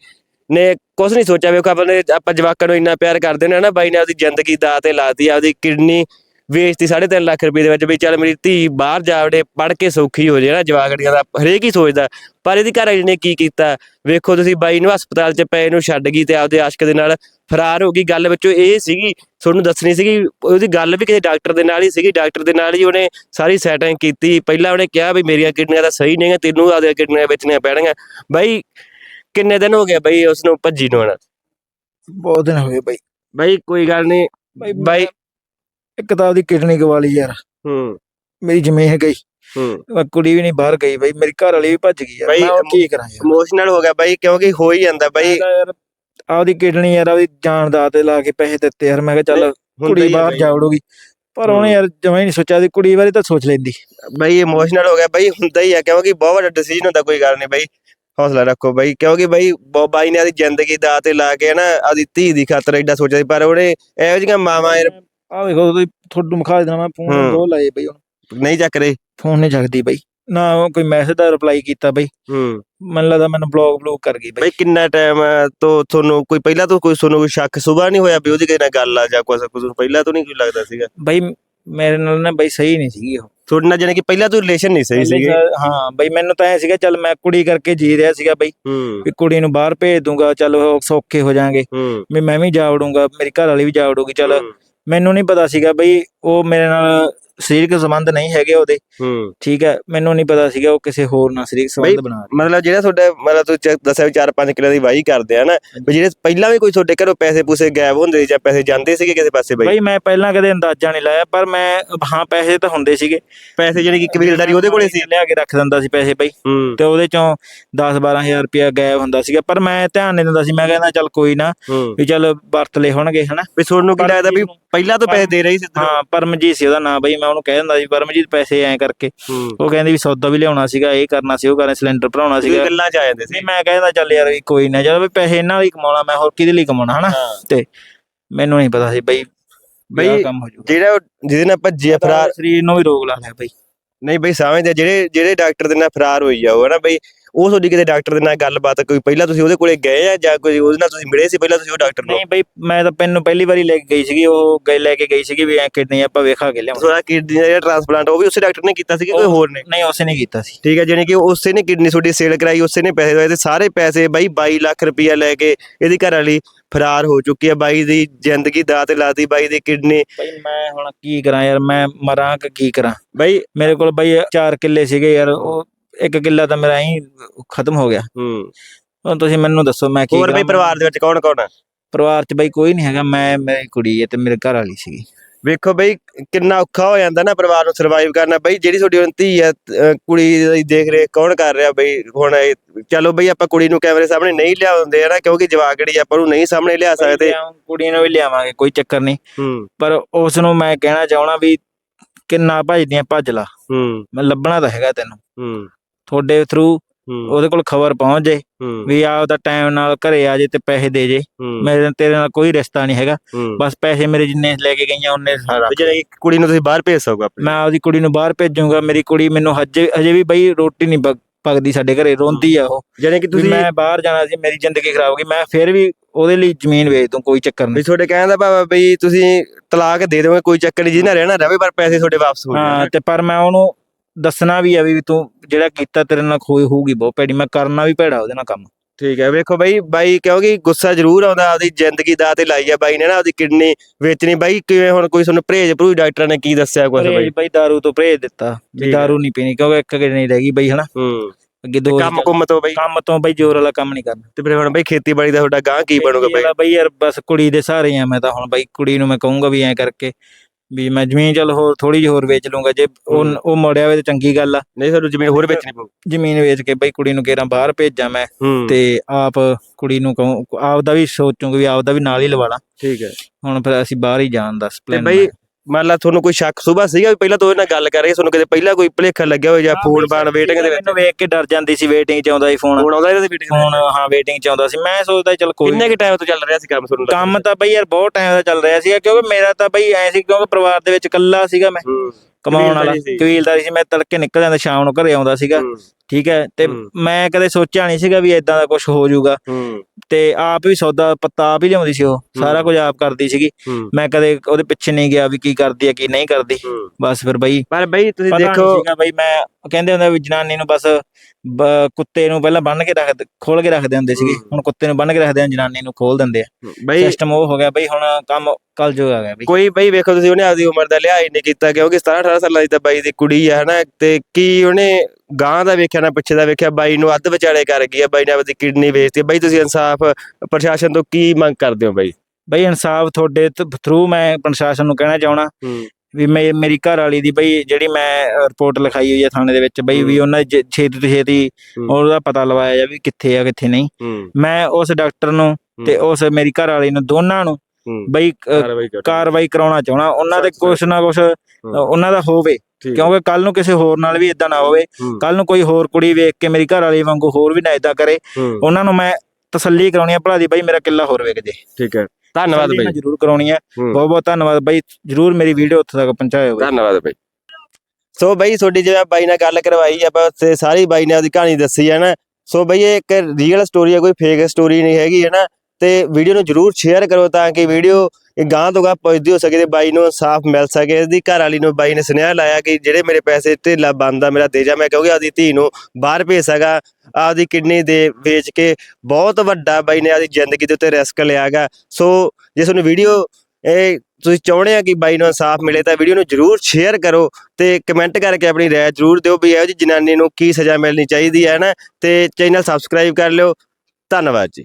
ਨੇ ਕੁਝ ਨਹੀਂ ਸੋਚਿਆ, ਵੇਖੋ ਆਪਾਂ ਨੇ, ਆਪਾਂ ਜਵਾਕਾਂ ਨੂੰ ਇੰਨਾ ਪਿਆਰ ਕਰਦੇ ਨੇ ਨਾ, ਬਾਈ ਨੇ ਆਪਦੀ ਜ਼ਿੰਦਗੀ ਦਾ ਤੇ ਲਾਤੀ ਆਪਦੀ ਕਿਡਨੀ ਵੇਚਤੀ 3.5 ਲੱਖ ਰੁਪਏ ਦੇ ਵਿੱਚ ਵੀ ਚੱਲ ਮੇਰੀ ਧੀ ਬਾਹਰ ਜਾਵੜੇ ਪੜ ਕੇ ਸੌਖੀ ਹੋ ਜੇ ਨਾ ਜਵਾਕੜੀਆਂ ਦਾ ਹਰੇਕ ਹੀ ਸੋਚਦਾ। ਪਰ ਇਹਦੀ ਘਰ ਵਾਲੀ ਨੇ ਕੀ ਕੀਤਾ? ਵੇਖੋ ਤੁਸੀਂ ਬਾਈ ਨੂੰ ਹਸਪਤਾਲ 'ਚ ਪਏ ਨੂੰ ਛੱਡ ਗਈ ਤੇ ਆਪਦੇ ਆਸ਼ਕ ਦੇ ਨਾਲ ਫਰਾਰ ਹੋ ਗਈ। ਗੱਲ ਵਿੱਚੋਂ ਇਹ ਸੀਗੀ ਤੁਹਾਨੂੰ ਦੱਸਣੀ ਸੀਗੀ ਉਹਦੀ ਗੱਲ ਵੀ ਕਿਸੇ ਡਾਕਟਰ ਦੇ ਨਾਲ ਹੀ ਸੀਗੀ। ਡਾਕਟਰ ਦੇ ਨਾਲ ਹੀ ਉਹਨੇ ਸਾਰੀ ਸੈਟਿੰਗ ਕੀਤੀ। ਪਹਿਲਾਂ ਉਹਨੇ ਕਿਹਾ ਵੀ ਮੇਰੀਆਂ ਕਿਡਨੀਆਂ ਤਾਂ ਸਹੀ ਨਹੀਂ ਹੈ ਤੈਨੂੰ ਆਪਦੀਆਂ ਕਿਡਨੀਆਂ ਵੇਚਣੀਆਂ ਪੈਣਗੀਆਂ। ਬਾਈ ਕਿੰਨੇ ਦਿਨ ਹੋ ਗਏ ਬਾਈ ਉਸ ਨੂੰ ਭੱਜੀ ਨੂੰ ਹੁਣ? ਬਹੁਤ ਦਿਨ ਹੋ ਗਏ ਬਈ। ਬਾਈ ਕੋਈ ਗੱਲ ਨਹੀਂ ਬਾਈ ਇੱਕ ਤਾਂ ਉਹਦੀ ਕਿਡਨੀ ਗਵਾ ਲਈ ਯਾਰ। ਹੂੰ। ਮੇਰੀ ਜ਼ਮੀਨ ਗਈ ਹੂੰ। ਕੁੜੀ ਵੀ ਨਹੀਂ ਬਾਹਰ ਗਈ ਬਈ ਮੇਰੀ ਘਰ ਵਾਲੀ ਵੀ ਭੱਜ ਗਈ ਯਾਰ। ਬਈ, ਮੈਂ ਹੁਣ ਕੀ ਕਰਾਂ ਯਾਰ? ਇਮੋਸ਼ਨਲ ਹੋ ਗਿਆ ਬਾਈ ਕਿਉਂਕਿ ਹੋ ਹੀ ਜਾਂਦਾ ਬਾਈ। ਮੈਂ ਤਾਂ ਯਾਰ ਆਪਦੀ ਕਿਡਨੀ ਯਾਰ ਆਪਦੀ ਜਾਨ ਦਾ ਤੇ ਲਾ ਕੇ ਪੈਸੇ ਦਿੱਤੇ ਯਾਰ। ਮੈਂ ਕਿਹਾ ਚੱਲ ਹੁੰਦਾ ਕੁੜੀ ਹੀ ਆ ਬਾਹਰ ਬਾਈ। ਜਾ ਵੜੂਗੀ ਪਰ ਉਹਨੇ ਹੂੰ। ਯਾਰ ਜਮਾਂ ਹੀ ਨਹੀਂ ਸੋਚਿਆ ਦੀ ਕੁੜੀ ਬਾਰੇ ਤਾਂ ਸੋਚ ਲੈਂਦੀ। ਬਾਈ ਇਮੋਸ਼ਨਲ ਹੋ ਗਿਆ ਬਾਈ ਹੁੰਦਾ ਹੀ ਆ। ਕਿਉਂਕਿ ਬਹੁਤ ਵੱਡਾ ਡਿਸੀਜਨ ਹੁੰਦਾ ਕੋਈ ਗੱਲ ਨਹੀਂ ਬਾਈ। ਹੌਸਲਾ ਰੱਖੋ ਬਾਈ। ਕਿਉਂਕਿ ਬਾਈ ਬ- ਬਾਈ ਨੇ ਆਦੀ ਜ਼ਿੰਦਗੀ ਦਾ ਤੇ ਲਾ ਕੇ ਨਾ ਆਦੀ ਧੀ ਦੀ ਖਾਤਰ ਐਡਾ ਸੋਚਿਆ ਸੀ। ਪਰ ਉਹਨੇ ਇਹੋ ਜਿਹੀਆਂ ਮਾਵਾਂ ਯਾਰ ਆ ਵੇਖੋ ਤੁਸੀਂ ਤੁਹਾਨੂੰ ਮਖਾ ਦੇਣਾ ਮੈਂ ਫੋਨ ਹੂੰ। ਦੋ ਲਾਏ ਬਈ ਹੁਣ। ਨਹੀਂ ਚੱਕ ਰਹੇ? ਫੋਨ ਨਹੀਂ ਚੱਕਦੀ ਬਈ। ਨਾ ਉਹ ਕੋਈ ਮੈਸੇਜ ਦਾ ਰਿਪਲਾਈ ਕੀਤਾ ਬਈ। ਹੂੰ। ਮੈਨੂੰ ਲੱਗਦਾ ਮੈਨੂੰ ਬਲੌਗ ਬਲੌਗ ਕਰ ਗਈ ਬਈ। ਬਾਈ ਕਿੰਨਾ ਟਾਈਮ ਤੋਂ ਤੁਹਾਨੂੰ ਕੋਈ ਪਹਿਲਾਂ ਤੋਂ ਕੋਈ ਤੁਹਾਨੂੰ ਕੋਈ ਸ਼ੱਕ ਸੁਭਾ ਨਹੀਂ ਹੋਇਆ ਵੀ ਉਹਦੀ ਕਿਸੇ ਨਾਲ ਗੱਲ ਆ ਜਾਂ ਕੁਝ ਕੁਝ ਪਹਿਲਾਂ ਤੋਂ ਨਹੀਂ ਕੋਈ ਲੱਗਦਾ ਸੀਗਾ? ਬਈ ਮੇਰੇ ਨਾਲ ਨਾ ਬਈ ਸਹੀ ਨਹੀਂ ਸੀਗੀ ਉਹ। ਤੁਹਾਡੇ ਨਾਲ ਜਾਣੀ ਕਿ ਪਹਿਲਾਂ ਤੋਂ ਰਿਲੇਸ਼ਨ ਨਹੀਂ ਸਹੀ ਸੀਗੇ? ਹਾਂ ਬਈ ਮੈਨੂੰ ਤਾਂ ਐ ਸੀਗਾ ਚੱਲ ਮੈਂ ਕੁੜੀ ਕਰਕੇ ਜੀ ਰਿਹਾ ਸੀਗਾ ਬਈ। ਹੂੰ। ਵੀ ਕੁੜੀ ਨੂੰ ਬਾਹਰ ਭੇਜ ਦੂੰਗਾ ਚੱਲ ਉਹ ਸੌਖੇ ਹੋ ਜਾਾਂਗੇ ਹੂੰ। ਵੀ ਮੈਂ ਵੀ ਜਾ ਵੜੂੰਗਾ ਮੇਰੀ ਘਰ ਵਾਲੀ ਵੀ ਜਾ ਵੜੂਗੀ ਚੱਲ ਹੂੰ, ਮੈਨੂੰ ਨਹੀਂ ਪਤਾ ਸੀਗਾ ਬਈ ਉਹ ਮੇਰੇ ਨਾਲ ਸਰੀਰਕ ਸੰਬੰਧ ਨਹੀਂ ਹੈਗੇ ਉਹਦੇ। ਹੂੰ। ਠੀਕ ਹੈ ਮੈਨੂੰ ਨਹੀਂ ਪਤਾ ਸੀਗਾ ਉਹ ਕਿਸੇ ਹੋਰ ਨਾਲ ਸਰੀਰਕ ਸੰਬੰਧ ਬਣਾ ਰਹੀ। ਮਤਲਬ ਜਿਹੜਾ ਤੁਹਾਡੇ ਮਤਲਬ ਤੁਸੀਂ ਦੱਸਿਆ ਵੀ 4-5 ਕਿਲੋ ਦੀ ਵਾਹੀ ਕਰਦੇ ਆ ਨਾ ਵੀ ਜਿਹੜੇ ਪਹਿਲਾਂ ਵੀ ਕੋਈ ਤੁਹਾਡੇ ਘਰੋਂ ਪੈਸੇ ਪੂਸੇ ਗਾਇਬ ਹੁੰਦੇ ਸੀ ਜਾਂ ਪੈਸੇ ਜਾਂਦੇ ਸੀਗੇ ਕਿਸੇ ਪਾਸੇ ਬਾਈ? ਬਈ ਮੈਂ ਪਹਿਲਾਂ ਕਦੇ ਅੰਦਾਜ਼ਾ ਨਹੀਂ ਲਾਇਆ ਪਰ ਮੈਂ ਹਾਂ ਪੈਸੇ ਤਾਂ ਹੁੰਦੇ ਸੀਗੇ। ਪੈਸੇ ਜਿਹੜੀ ਕਿ ਕਬੀਲਦਾਰੀ ਉਹਦੇ ਕੋਲੇ ਸੀ? ਲਿਆ ਕੇ ਰੱਖ ਦਿੰਦਾ ਸੀ ਪੈਸੇ ਬਈ। ਤੇ ਉਹਦੇ ਚੋਂ 10 12000 ਰੁਪਇਆ ਗਾਇਬ ਹੁੰਦਾ ਸੀਗਾ ਪਰ ਮੈਂ ਧਿਆਨ ਨਹੀਂ ਦਿੰਦਾ ਸੀ ਮੈਂ ਕਹਿੰਦਾ ਚੱਲ ਕੋਈ ਨਾ ਵੀ ਚੱਲ ਵਰਤ ਲੈ ਹੋਣਗੇ ਹਨਾ। ਵੀ ਤੁਹਾਨੂੰ ਕੀ ਲੱਗਦਾ ਵੀ ਪਹਿਲਾਂ ਤੋਂ ਪੈਸੇ ਦੇ ਰਹੀ ਸੀ? ਹਾਂ ਪਰਮਜੀਤ ਸੀ ਉਹਦਾ ਨਾਂ ਬਈ ਮੈਂ ਉਹਨੂੰ ਕਹਿ ਦਿੰਦਾ ਸੀ ਪਰਮਜੀਤ ਪੈਸੇ ਐਂ ਕਰਕੇ। ਉਹ ਕਹਿੰਦੀ ਵੀ ਸੌਦਾ ਵੀ ਲਿਆਉਣਾ ਸੀਗਾ ਇਹ ਕਰਨਾ ਸੀ ਉਹ ਕਰਨਾ ਸਿਲੰਡਰ ਭਰਾਉਣਾ ਸੀਗਾ। ਗੱਲਾਂ ਚ ਆ ਜਾਂਦੇ ਸੀ। ਮੈਂ ਕਹਿੰਦਾ ਚੱਲ ਯਾਰ ਵੀ ਕੋਈ ਨਾ ਚੱਲ ਵੀ ਪੈਸੇ ਇਹਨਾਂ ਲਈ ਕਮਾਉਣਾ ਮੈਂ ਹੋਰ ਕਿਹਦੇ ਲਈ ਕਮਾਉਣਾ ਹਨਾ? ਹਾਂ। ਮੈਨੂੰ ਨਹੀਂ ਪਤਾ ਸੀ ਬਈ ਬਈ ਜਿਹੜਾ ਜਿਹਦੇ ਨਾਲ ਭੱਜਿਆ ਫਰਾਰ ਸਰੀਰ ਨੂੰ ਵੀ ਰੋਗ ਲਾ ਲਿਆ ਬਈ। ਨਹੀਂ ਬਈ ਸਮਝਦੇ ਜਿਹੜੇ ਜਿਹੜੇ ਡਾਕਟਰ ਦੇ ਨਾਲ ਫਰਾਰ ਹੋਈ ਆ ਉਹ ਨਾ ਬਈ ਉਹ ਤੁਹਾਡੀ ਕਿਤੇ ਡਾਕਟਰ ਦੇ ਨਾਲ ਗੱਲਬਾਤ ਕੋਈ ਪਹਿਲਾਂ ਤੁਸੀਂ ਉਹਦੇ ਕੋਲੇ ਗਏ ਆ ਜਾਂ ਕੋਈ ਉਹਦੇ ਨਾਲ ਤੁਸੀਂ ਮਿਲੇ ਸੀ ਪਹਿਲਾਂ ਤੁਸੀਂ ਉਹ ਡਾਕਟਰ ਨੂੰ? ਨਹੀਂ ਬਈ ਮੈਂ ਤਾਂ ਪੈਨ ਨੂੰ ਪਹਿਲੀ ਵਾਰੀ ਲੈ ਕੇ ਗਈ ਸੀਗੀ ਉਹ ਗਏ ਲੈ ਕੇ ਗਈ ਸੀਗੀ ਵੀ ਐ ਕਿਡਨੀ ਆਪਾਂ ਵੇਖਾ ਕੇ ਲਿਆਵਾਂ ਤੁਹਾਡਾ ਕਿਡਨੀ ਦਾ ਜਿਹੜਾ ਟ੍ਰਾਂਸਪਲਾਂਟ ਉਹ ਵੀ ਉਸੇ ਡਾਕਟਰ ਨੇ ਕੀਤਾ ਸੀ ਕਿ ਕੋਈ ਹੋਰ ਨੇ? ਨਹੀਂ ਉਸੇ ਨੇ ਕੀਤਾ ਸੀ। ਠੀਕ ਹੈ ਜਾਣੀ ਕਿ ਉਸੇ ਨੇ ਕਿਡਨੀ ਤੁਹਾਡੀ ਸੇਲ ਕਰਾਈ ਉਸੇ ਨੇ ਪੈਸੇ ਦਵਾਏ ਤੇ ਸਾਰੇ ਪੈਸੇ ਬਾਈ 22 ਲੱਖ ਰੁਪਇਆ ਲੈ ਕੇ ਇਹਦੀ ਘਰ ਵਾਲੀ ਫਰਾਰ ਹੋ ਚੁੱਕੀ ਹੈ ਬਾਈ ਦੀ ਜ਼ਿੰਦਗੀ ਦਾਅ ਤੇ ਲਾਤੀ ਬਾਈ ਦੀ ਕਿਡਨੀ। ਬਈ ਮੈਂ ਹੁਣ ਕੀ ਕਰਾਂ ਯਾਰ ਮੈਂ ਮਰਾਂ ਕਿ ਕੀ ਕਰਾਂ? ਬਾਈ ਮੇਰੇ ਕੋਲ ਬਈ 4 ਕਿੱਲੇ ਸੀਗੇ ਯਾਰ ਉਹ ਇੱਕ ਕਿੱਲਾ ਤਾਂ ਮੇਰਾ ਹੀ ਖਤਮ ਹੋ ਗਿਆ। ਹੂੰ। ਹੁਣ ਤੁਸੀਂ ਮੈਨੂੰ ਦੱਸੋ ਮੈਂ ਕੀ ਹੋਰ ਬਈ ਕਰਾਂ? ਪਰਿਵਾਰ ਦੇ ਵਿੱਚ ਕੌਣ ਕੌਣ ਹੈ ਪਰਿਵਾਰ 'ਚ ਬਈ ਕੋਈ ਨਹੀਂ ਹੈਗਾ ਮੈਂ ਮੇਰੀ ਕੁੜੀ ਹੈ ਤੇ ਮੇਰੇ ਘਰ ਵਾਲੀ ਸੀਗੀ। ਵੇਖੋ ਬਈ ਕਿੰਨਾ ਔਖਾ ਹੋ ਜਾਂਦਾ ਨਾ ਪਰਿਵਾਰ ਨੂੰ ਸਰਵਾਈਵ ਕਰਨਾ। ਬਈ ਜਿਹੜੀ ਤੁਹਾਡੀ ਹੁਣ ਧੀ ਹੈ ਅਹ ਕੁੜੀ ਦੀ ਦੇਖ ਰੇਖ ਕੌਣ ਕਰ ਰਿਹਾ ਬਈ? ਹੁਣ ਇਹ- ਚਲੋ ਬਈ ਆਪਾਂ ਕੁੜੀ ਨੂੰ ਕੈਮਰੇ ਸਾਹਮਣੇ ਨਹੀਂ ਲਿਆਉਂਦੇ ਆ ਨਾ ਕਿਉਂਕਿ ਜਵਾਕੜੀ ਆਪਾਂ ਨੂੰ ਨਹੀਂ ਸਾਹਮਣੇ ਲਿਆ ਸਕਦੇ। ਕੁੜੀ ਨੂੰ ਵੀ ਲਿਆਵਾਂਗੇ ਕੋਈ ਚੱਕਰ ਨਹੀਂ। ਹੂੰ। ਪਰ ਉਸ ਨੂੰ ਮੈਂ ਕਹਿਣਾ ਚਾਹਣਾ ਵੀ ਕਿੰਨਾ ਭੱਜਦੀਆਂ ਭੱਜ ਲਾ। ਹੂੰ। ਮੈਂ ਲੱਭਣਾ ਤਾਂ ਹੈਗਾ ਤੈਨੂੰ। ਹੂੰ। ਤੁਹਾਡੇ ਥਰੂ ਹੂੰ। ਉਹਦੇ ਕੋਲ ਖਬਰ ਪਹੁੰਚ ਜੇ ਹੂੰ। ਵੀ ਆਪਦਾ ਟਾਈਮ ਨਾਲ ਘਰੇ ਆ ਜੇ ਤੇ ਪੈਸੇ ਦੇ ਜੇ। ਹੂੰ। ਮੇਰੇ ਤੇਰੇ ਨਾਲ ਕੋਈ ਰਿਸ਼ਤਾ ਨਹੀਂ ਹੈਗਾ। ਹੂੰ। ਬਸ ਪੈਸੇ ਮੇਰੇ ਜਿੰਨੇ ਲੈ ਕੇ ਗਈਆਂ ਉਹਨੇ ਸਾਰਾ ਵੀ ਜਿਹੜੇ ਕੁੜੀ ਨੂੰ ਤੁਸੀਂ ਬਾਹਰ ਭੇਜ ਸਕੋ ਆਪਣੀ ਮੈਂ ਆਪਦੀ ਕੁੜੀ ਨੂੰ ਬਾਹਰ ਭੇਜੂੰਗਾ। ਮੇਰੀ ਕੁੜੀ ਮੈਨੂੰ ਹਜੇ ਹਜੇ ਵੀ ਬਈ ਰੋਟੀ ਨਹੀਂ ਪਕ- ਪਕਦੀ ਸਾਡੇ ਘਰੇ ਰੋਂਦੀ ਆ ਉਹ। ਜਿਹੜੇ ਕਿ ਤੁਸੀਂ ਮੈਂ ਬਾਹਰ ਜਾਣਾ ਸੀ ਮੇਰੀ ਜ਼ਿੰਦਗੀ ਖਰਾਬ ਹੋ ਗਈ। ਮੈਂ ਫਿਰ ਵੀ ਉਹਦੇ ਲਈ ਜ਼ਮੀਨ ਵੇਚ ਦੂੰ ਕੋਈ ਚੱਕਰ ਨਹੀਂ। ਤੁਹਾਡੇ ਕਹਿਣ ਦਾ ਭਾਵ ਹੈ ਬਈ ਤੁਸੀਂ ਤਲਾਕ ਦੇ ਦੋਗੇ ਕੋਈ ਚੱਕਰ ਨਹੀਂ। ਜਿਹਨਾਂ ਰਹਿਣਾ ਰਵੇ ਪਰ ਪੈਸੇ ਤੁਹਾਡੇ ਵਾਪਸ ਹੋ ਹਾਂ ਜਾਣ ਤੇ ਪਰ ਮੈਂ ਉਹਨੂੰ ਦੱਸਣਾ ਵੀ ਆ ਵੀ ਤੂੰ ਜਿਹੜਾ ਕੀਤਾ ਤੇਰੇ ਨਾਲ ਖੋਈ ਹੋਊਗੀ ਬਹੁਤ ਭੈੜੀ ਮੈਂ ਕਰਨਾ ਵੀ ਭੈੜਾ ਉਹਦੇ ਨਾਲ ਕੰਮ ਠੀਕ ਹੈ ਵੇਖੋ ਬਾਈ ਬਾਈ ਕਿਉਂਕਿ ਗੁੱਸਾ ਜ਼ਰੂਰ ਆਉਂਦਾ ਆਪਦੀ ਜ਼ਿੰਦਗੀ ਦਾ ਤੇ ਲਾਈ ਆ ਬਾਈ ਨੇ ਨਾ ਆਪਦੀ ਕਿਡਨੀ ਵੇਚਣੀ ਬਾਈ ਕਿਵੇਂ ਹੁਣ ਕੋਈ ਤੁਹਾਨੂੰ ਪਰਹੇਜ ਭਰੂ ਡਾਕਟਰਾਂ ਨੇ ਕੀ ਦੱਸਿਆ ਕੁਛ ਬਾਈ ਪਰਹੇਜ ਬਈ दारू ਤੋਂ ਪਰਹੇਜ ਦਿੱਤਾ ਵੀ ਠੀਕ ਹੈ। दारू ਨਹੀਂ ਪੀਣੀ ਕਿਉਂਕਿ ਇੱਕ ਕਿਡਨੀ ਰਹਿ ਗਈ ਬਈ ਹਨਾ ਹੂੰ ਅੱਗੇ ਤੇ ਦੋ ਕੰਮ ਕੁੰਮ ਤੋਂ ਬਾਈ ਕੰਮ ਤੋਂ ਬਈ ਜ਼ੋਰ ਵਾਲਾ ਕੰਮ ਨਹੀਂ ਕਰਨਾ ਤੇ ਫਿਰ ਹੁਣ ਬਾਈ ਖੇਤੀਬਾੜੀ ਦਾ ਤੁਹਾਡਾ ਗਾਂ ਕੀ ਬਣੂਗਾ ਬਾਈ ਇਹਦਾ ਬਈ ਯਾਰ ਬਸ ਕੁੜੀ ਦੇ ਸਹਾਰੇ ਆ ਮੈਂ ਤਾਂ ਹੁਣ ਬਈ ਕੁੜੀ ਨੂੰ ਮੈਂ ਕਹੂੰਗਾ ਵੀ ਐਂ ਕਰਕੇ ਵੀ ਮੈਂ ਜ਼ਮੀਨ ਚੱਲ ਹੋਰ ਥੋੜੀ ਜਿਹੀ ਹੋਰ ਵੇਚ ਲੂੰਗਾ ਜੇ ਉਹ। ਉਹ ਮੋੜਿਆ ਹੋਵੇ ਤਾਂ ਚੰਗੀ ਗੱਲ ਆ। ਨਹੀਂ ਤੁਹਾਨੂੰ ਜ਼ਮੀਨ ਹੋਰ ਵੇਚਣੀ ਪਊ। ਜ਼ਮੀਨ ਵੇਚ ਕੇ ਬਈ ਕੁੜੀ ਨੂੰ ਕੇਰਾਂ ਬਾਹਰ ਭੇਜਾਂ ਮੈਂ ਤੇ ਆਪ ਕੁੜੀ ਨੂੰ ਕਹੂੰ ਆਪਦਾ ਵੀ ਸੋਚੂੰਗਾ ਵੀ ਆਪਦਾ ਵੀ ਨਾਲ ਹੀ ਲਵਾ ਲਾਂ। ਠੀਕ ਹੈ। ਹੁਣ ਫਿਰ ਅਸੀਂ ਬਾਹਰ ਹੀ ਜਾਣ ਦਾ ਤੇ plan ਬਾਈ। ਮੰਨ ਲਾ ਤੁਹਾਨੂੰ ਕੋਈ ਸ਼ੱਕ ਸੁਭਾ ਸੀਗਾ ਵੀ ਪਹਿਲਾਂ ਤੋਂ ਨਾਲ ਗੱਲ ਕਰ ਰਹੇ ਤੁਹਾਨੂੰ ਕਿਤੇ ਪਹਿਲਾਂ ਕੋਈ ਭੁਲੇਖਾ ਲੱਗਿਆ ਹੋਵੇ ਜਾਂ ਫੋਨ ਬਾਣ ਵੇਟਿੰਗ ਦੇ ਵਿੱਚ? ਮੈਨੂੰ ਵੇਖ ਕੇ ਡਰ ਜਾਂਦੀ ਸੀ ਵੇਟਿੰਗ ਚ ਆਉਂਦਾ ਸੀ ਫੋਨ ਫੋਨ ਆਉਂਦਾ ਇਹਦੇ ਮੀਟਿੰਗ ਫੋਨ ਹਾਂ ਵੇਟਿੰਗ ਚ ਆਉਂਦਾ ਸੀ। ਮੈਂ ਸੋਚਦਾ ਚੱਲ ਕੋਈ ਕਿੰਨੇ ਕਿ ਟਾਈਮ ਤੋਂ ਚੱਲ ਰਿਹਾ ਸੀ ਕੰਮ ਤੁਹਾਨੂੰ? ਕੰਮ ਤਾਂ ਬਈ ਯਾਰ ਬਹੁਤ ਟਾਈਮ ਦਾ ਚੱਲ ਰਿਹਾ ਸੀਗਾ ਕਿਉਂਕਿ ਮੇਰਾ ਤਾਂ ਬਈ ਐ ਸੀ ਕਿਉਂਕਿ ਪਰਿਵਾਰ ਦੇ ਵਿੱਚ ਇਕੱਲਾ ਸੀਗਾ ਮੈਂ। ਕਮਾਉਣ ਵਾਲਾ। ਕਬੀਲਦਾਰੀ ਸੀ। ਮੈਂ ਤੜਕੇ ਨਿਕਲ ਜਾਂਦਾ ਸ਼ਾਮ ਨੂੰ ਘਰੇ ਆਉਂਦਾ ਸੀਗਾ। ਠੀਕ ਹੈ ਤੇ। ਮੈਂ ਕਦੇ ਸੋਚਿਆ ਨਹੀਂ ਸੀਗਾ ਵੀ ਇਦਾਂ ਦਾ ਕੁਝ ਹੋ ਜਾਊਗਾ। ਤੇ ਆਪ ਵੀ ਸੌਦਾ ਪੱਤਾ ਆਪ ਹੀ ਲਿਆਉਂਦੀ ਸੀ ਉਹ। ਸਾਰਾ ਕੁਝ ਆਪ ਕਰਦੀ ਸੀਗੀ। ਮੈਂ ਕਦੇ ਉਹਦੇ ਪਿੱਛੇ ਨਹੀਂ ਗਿਆ ਵੀ ਕੀ ਕਰਦੀ ਹੈ ਕੀ ਨਹੀਂ ਕਰਦੀ। ਬਸ ਫਿਰ ਬਈ ਪਰ ਬਈ ਤੁਸੀਂ ਦੇਖੋ ਸੀਗਾ ਬਈ ਮੈਂ ਕਹਿੰਦੇ ਹੁੰਦੇ ਵੀ ਜਨਾਨੀ ਨੂੰ ਬਸ ਕੁੱਤੇ ਨੂੰ ਪਹਿਲਾਂ ਬੰਨ ਕੇ ਰੱਖ ਖੋਲ ਕੇ ਰੱਖਦੇ ਹੁੰਦੇ ਸੀਗੇ। ਹੁਣ ਕੁੱਤੇ ਨੂੰ ਬੰਨ ਕੇ ਰੱਖਦੇ ਆ ਜਨਾਨੀ ਨੂੰ ਖੋਲ ਦਿੰਦੇ ਆ। ਸਿਸਟਮ ਉਹ ਹੋ ਗਿਆ ਬਈ ਹੁਣ ਕੰਮ ਕਲ ਜੋ ਆ ਗਿਆ ਬਈ। ਕੋਈ ਬਈ ਵੇਖੋ ਤੁਸੀਂ ਉਹਨੇ ਆਪਦੀ ਉਮਰ ਦਾ ਲਿਹਾਜ਼ ਨਹੀਂ ਕੀਤਾ ਕਿਉਂਕਿ 17 18 ਸਾਲਾਂ ਦੀ ਤਾਂ ਬਾਈ ਦੀ ਕੁੜੀ ਆ ਹਨਾ ਤੇ ਕੀ ਉਹਨੇ ਗਾਂ ਦਾ ਵੇਖਿਆ ਨਾ ਪਿੱਛੇ ਦਾ ਵੇਖਿਆ ਬਾਈ ਨੂੰ ਅੱਧ ਵਿਚਾਲੇ ਕਰ ਗਈ ਆ ਬਾਈ ਨੇ ਆਪਦੀ ਕਿਡਨੀ ਵੇਚਤੀ ਬਈ ਤੁਸੀਂ ਇਨਸਾਫ ਪ੍ਰਸ਼ਾਸਨ ਤੋਂ ਕੀ ਮੰਗ ਕਰਦੇ ਹੋ ਬਾਈ? ਬਈ ਇਨਸਾਫ ਤੁਹਾਡੇ ਥਰੂ ਮੈਂ ਪ੍ਰਸ਼ਾਸਨ ਨੂੰ ਕਹਿਣਾ ਚਾਹਣਾ ਵੀ ਮੈਂ ਮੇਰੀ ਘਰ ਵਾਲੀ ਦੀ ਬਈ ਜਿਹੜੀ ਮੈਂ ਰਿਪੋਰਟ ਲਿਖਾਈ ਹੋਈ ਹੈ ਥਾਣੇ ਦੇ ਵਿੱਚ ਬਈ ਵੀ। ਉਹਨਾਂ ਦੀ ਛੇਤੀ ਤੋਂ ਛੇਤੀ। ਉਹਦਾ ਪਤਾ ਲਵਾਇਆ ਜਾ ਵੀ ਕਿੱਥੇ ਆ ਕਿੱਥੇ ਨਹੀਂ। ਮੈਂ ਉਸ ਡਾਕਟਰ ਨੂੰ ਤੇ ਉਸ ਮੇਰੀ ਘਰ ਵਾਲੀ ਨੂੰ ਦੋਨਾਂ ਨੂੰ ਬਈ ਕਾਰਵਾਈ ਕਰੋ ਕਾਰਵਾਈ ਕਰਾਉਣਾ ਚਾਹਣਾ ਉਹਨਾਂ ਦੇ। ਕੁਛ ਨਾ ਕੁਛ ਉਹਨਾਂ ਦਾ ਹੋਵੇ। ਕਿਉਂਕਿ ਕੱਲ ਨੂੰ ਕਿਸੇ ਹੋਰ ਨਾਲ ਵੀ ਇਦਾਂ ਨਾ ਹੋਵੇ। ਕੱਲ ਨੂੰ ਕੋਈ ਹੋਰ ਕੁੜੀ ਵੇਖ ਕੇ ਮੇਰੀ ਘਰ ਵਾਲੀ ਵਾਂਗੂ ਹੋਰ ਵੀ ਨਾ ਇਦਾਂ ਕਰੇ। ਉਹਨਾਂ ਨੂੰ ਮੈਂ ਤਸੱਲੀ ਕਰਾਉਣੀ ਆ ਭਲਾ ਦੀ ਬਈ ਮੇਰਾ ਕਿੱਲਾ ਹੋਰ ਵੇਖ ਜੇ। ਠੀਕ ਹੈ। ਧੰਨਵਾਦ ਬਾਈ। ਜ਼ਰੂਰ ਕਰਾਉਣੀ ਹੈ। ਬਹੁਤ ਬਹੁਤ ਧੰਨਵਾਦ ਬਾਈ। ਜ਼ਰੂਰ ਮੇਰੀ ਵੀਡੀਓ ਉੱਥੇ ਤੱਕ ਪਹੁੰਚਾਇਓ ਬਾਈ। ਧੰਨਵਾਦ ਬਾਈ। ਸੋ ਬਾਈ ਤੁਹਾਡੀ ਜਿਵੇਂ ਬਾਈ ਨਾਲ ਗੱਲ ਕਰਵਾਈ ਆਪਾਂ ਤੇ ਸਾਰੀ ਬਾਈ ਨੇ ਆਪਦੀ ਕਹਾਣੀ ਦੱਸੀ ਹੈ ਨਾ। ਸੋ ਬਾਈ ਇਹ ਇੱਕ ਰੀਅਲ ਸਟੋਰੀ ਹੈ ਕੋਈ ਫੇਕ ਸਟੋਰੀ ਨਹੀਂ ਹੈਗੀ ਹੈ ਨਾ? ਤੇ ਵੀਡੀਓ ਨੂੰ ਜਰੂਰ ਸ਼ੇਅਰ ਕਰੋ ਤਾਂ ਕਿ ਵੀਡੀਓ ਇਹ ਗਾਂ ਤੋਂ ਗਾਂ ਪਹੁੰਚਦੀ ਹੋ ਸਕੇ ਤੇ ਬਾਈ ਨੂੰ ਇਨਸਾਫ ਮਿਲ ਸਕੇ। ਦੀ ਘਰ ਵਾਲੀ ਨੂੰ ਬਾਈ ਨੇ ਸੁਨੇਹਾ ਲਾਇਆ ਕਿ ਜਿਹੜੇ ਮੇਰੇ ਪੈਸੇ ਢੇਲਾ ਬੰਦਾ ਮੇਰਾ ਦੇ ਜਾ, ਮੈਂ ਕਿਉਂਕਿ ਆਪਦੀ ਧੀ ਨੂੰ ਬਾਹਰ ਭੇਜ ਸਕਾਂ। ਆਪਦੀ ਕਿਡਨੀ ਦੇ ਵੇਚ ਕੇ ਬਹੁਤ ਵੱਡਾ ਬਾਈ ਨੇ ਆਪਦੀ ਜ਼ਿੰਦਗੀ ਦੇ ਉੱਤੇ ਰਿਸਕ ਲਿਆਗਾ ਸੋ ਜੇ ਤੁਹਾਨੂੰ ਵੀਡੀਓ ਇਹ ਤੁਸੀਂ ਚਾਹੁੰਦੇ ਆ ਕਿ ਬਾਈ ਨੂੰ ਇਨਸਾਫ ਮਿਲੇ ਤਾਂ ਵੀਡੀਓ ਨੂੰ ਜਰੂਰ ਸ਼ੇਅਰ ਕਰੋ ਤੇ ਕਮੈਂਟ ਕਰਕੇ ਆਪਣੀ ਰਾਏ ਜਰੂਰ ਦਿਓ ਵੀ ਇਹੋ ਜਿਹੀ ਜਨਾਨੀ ਨੂੰ ਕੀ ਸਜ਼ਾ ਮਿਲਣੀ ਚਾਹੀਦੀ ਹੈ ਨਾ। ਤੇ ਚੈਨਲ ਸਬਸਕ੍ਰਾਈਬ ਕਰ ਲਿਓ। ਧੰਨਵਾਦ ਜੀ।